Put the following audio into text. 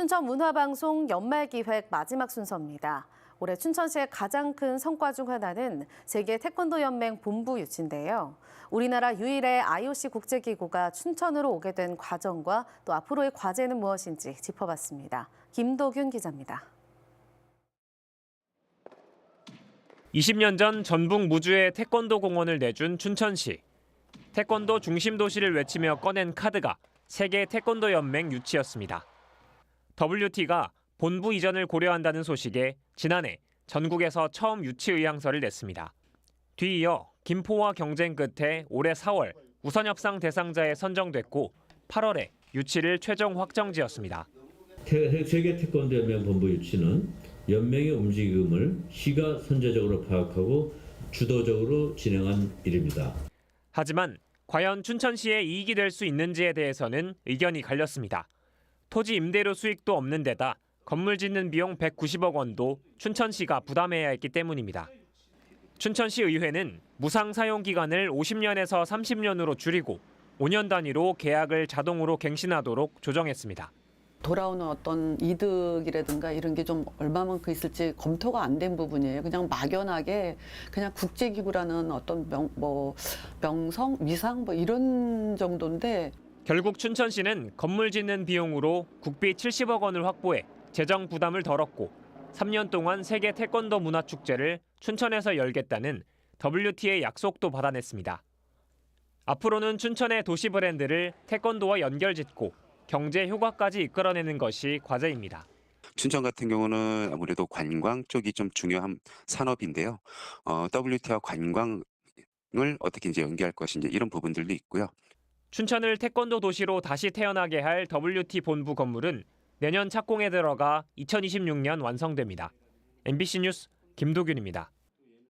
춘천 문화방송 연말 기획 마지막 순서입니다. 올해 춘천시의 가장 큰 성과 중 하나는 세계 태권도 연맹 본부 유치인데요. 우리나라 유일의 IOC 국제기구가 춘천으로 오게 된 과정과 또 앞으로의 과제는 무엇인지 짚어봤습니다. 김도균 기자입니다. 20년 전 전북 무주에 태권도 공원을 내준 춘천시. 태권도 중심 도시를 외치며 꺼낸 카드가 세계 태권도 연맹 유치였습니다. WT가 본부 이전을 고려한다는 소식에 지난해 전국에서 처음 유치 의향서를 냈습니다. 뒤이어 김포와 경쟁 끝에 올해 4월 우선 협상 대상자에 선정됐고 8월에 유치를 최종 확정지었습니다. 태- 세계 태권도 연맹 본부 유치는 연맹의 움직임을 시가 선제적으로 파악하고 주도적으로 진행한 일입니다. 하지만 과연 춘천시에 이익이 될 수 있는지에 대해서는 의견이 갈렸습니다. 토지 임대료 수익도 없는 데다 건물 짓는 비용 190억 원도 춘천시가 부담해야 했기 때문입니다. 춘천시 의회는 무상 사용 기간을 50년에서 30년으로 줄이고 5년 단위로 계약을 자동으로 갱신하도록 조정했습니다. 돌아오는 어떤 이득이라든가 이런 게 좀 얼마만큼 있을지 검토가 안 된 부분이에요. 그냥 막연하게 그냥 국제기구라는 어떤 명, 뭐 명성, 위상 뭐 이런 정도인데 결국 춘천시는 건물 짓는 비용으로 국비 70억 원을 확보해 재정 부담을 덜었고 3년 동안 세계 태권도 문화 축제를 춘천에서 열겠다는 WT의 약속도 받아냈습니다. 앞으로는 춘천의 도시 브랜드를 태권도와 연결짓고 경제 효과까지 이끌어내는 것이 과제입니다. 춘천 같은 경우는 아무래도 관광 쪽이 좀 중요한 산업인데요. 어, WT와 관광을 어떻게 이제 연계할 것인지 이런 부분들도 있고요. 춘천을 태권도 도시로 다시 태어나게 할 WT 본부 건물은 내년 착공에 들어가 2026년 완성됩니다. MBC 뉴스 김도균입니다.